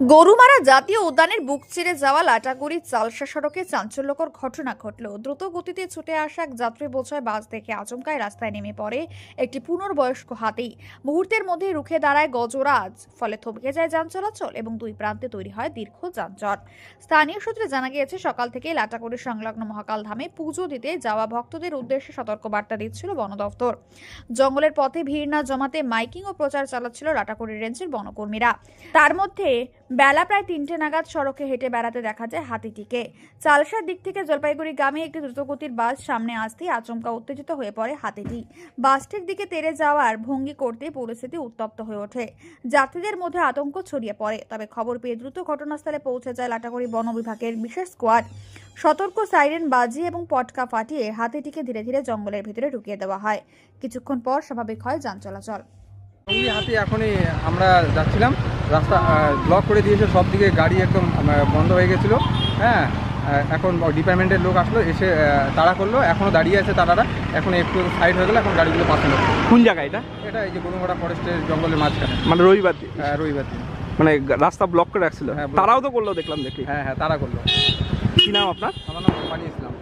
গরুমারা জাতীয় উদ্যানের বুক চিরে যাওয়া লাটাগুড়ি চালসা সড়কে চাঞ্চল্যকর ঘটনা ঘটল। দ্রুত গতিতে ছুটে আসা এক যাত্রী বোঝায়, বাস দেখে আচমকায় রাস্তায় নেমে পড়ে একটি পুনর্বয়স্ক হাতি। মুহূর্তের মধ্যে রুখে দাঁড়ায় গজরাজ, ফলে থমকে যায় যান চলাচল এবং দুই প্রান্তে তৈরি হয় দীর্ঘ যানজট। স্থানীয় সূত্রে জানা গিয়েছে, সকাল থেকে লাটাগুড়ি সংলগ্ন মহাকাল ধামে পুজো দিতে যাওয়া ভক্তদের উদ্দেশ্যে সতর্কবার্তা দিচ্ছিল বন দফতর। জঙ্গলের পথে ভিড় না জমাতে মাইকিং ও প্রচার চালাচ্ছিল লাটাকুড়ি রেঞ্জের বনকর্মীরা। তার মধ্যে বেলা প্রায় তিনটে নাগাদ সড়কে হেঁটে বেড়াতে দেখা যায় হাতিটিকে। চালসার দিক থেকে জলপাইগুড়ি গ্রামে একটি দ্রুতগতির বাস সামনে আসতেই আচমকা উত্তেজিত হয়ে পড়ে হাতিটি। বাসটির দিকে তেড়ে যাওয়ার ভঙ্গি করতে পরিস্থিতি উত্তপ্ত হয়ে ওঠে। যাত্রীদের মধ্যে আতঙ্ক ছড়িয়ে পড়ে, তবে খবর পেয়ে দ্রুত ঘটনাস্থলে পৌঁছে যায় লাটাগুড়ি বন বিভাগের বিশেষ স্কোয়াড। সতর্ক সাইরেন বাজিয়ে এবং পটকা ফাটিয়ে হাতিটিকে ধীরে ধীরে জঙ্গলের ভিতরে ঢুকিয়ে দেওয়া হয়। কিছুক্ষণ পর স্বাভাবিক হয় যান চলাচল। হাতি এখনই আমরা যাচ্ছিলাম। রাস্তা ব্লক করে দিয়েছে সব দিকে গাড়ি একদম বন্ধ হয়ে গেছিল। হ্যাঁ এখন ডিপার্টমেন্টের লোক আসলো এসে তাড়া করল এখনও দাঁড়িয়ে আছে তারারা। এখন একটু সাইড হয়ে গেলো এখন গাড়িগুলো পাশে নেবে কোন জায়গা এটা? এটা এই যে গরুমারা ফরেস্টের জঙ্গলের মাঝখানে। মানে রবিবার দিন। আহ, রবিবার দিন। মানে রাস্তা ব্লক করে রাখছিল? হ্যাঁ, তারাও তো করল দেখলাম দেখি। হ্যাঁ হ্যাঁ তারা করল। কি নাম আপনার? আমার নাম বানিয়েছিলাম